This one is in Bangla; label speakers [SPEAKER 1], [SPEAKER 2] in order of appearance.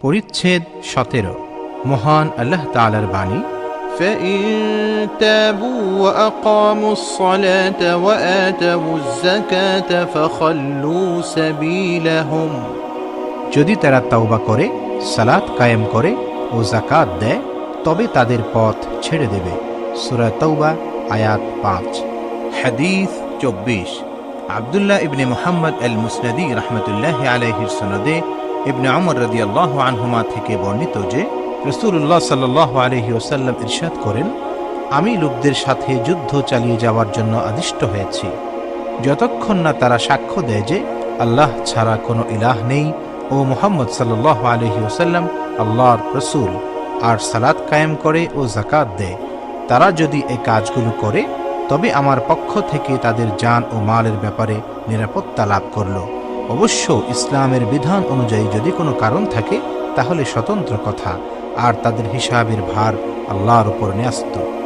[SPEAKER 1] পরিচ্ছেদ সতেরো মহান আল্লাহ তালার বাণী
[SPEAKER 2] فإن تابوا وأقاموا الصلاة وآتوا الزكاة فخلوا سبيلهم
[SPEAKER 1] যদি তারা তাওবা করে সালাত কায়েম করে ও জাকাত দেয় তবে তাদের পথ ছেড়ে দেবে সুরা তৌবা আয়াত পাঁচ হাদিস চব্বিশ আবদুল্লাহ ইবনে মোহাম্মদ আল মুসনাদি রহমতুল্লাহ আলহির সনদে ইবনে আমর রদি আল্লাহ আনহুমা থেকে বর্ণিত যে রসুল্লাহ সাল্লাহ আলহি ওসাল্লাম ইরশাদ করেন, আমি লোকদের সাথে যুদ্ধ চালিয়ে যাওয়ার জন্য আদিষ্ট হয়েছি। যতক্ষণ না তারা সাক্ষ্য দেয় যে আল্লাহ ছাড়া কোনো ইলাহ নেই ও মোহাম্মদ সাল্লাহ আলহি ওসাল্লাম আল্লাহর রসুল আর সালাত কায়েম করে ও জাকাত দেয়। তারা যদি এই কাজগুলো করে, তবে আমার পক্ষ থেকে তাদের জান ও মালের ব্যাপারে নিরাপত্তা লাভ করল। অবশ্য ইসলামের বিধান অনুযায়ী যদি কোনো কারণ থাকে, তাহলে স্বতন্ত্র কথা। আর তাদের হিসাবের ভার আল্লাহর উপর ন্যস্ত।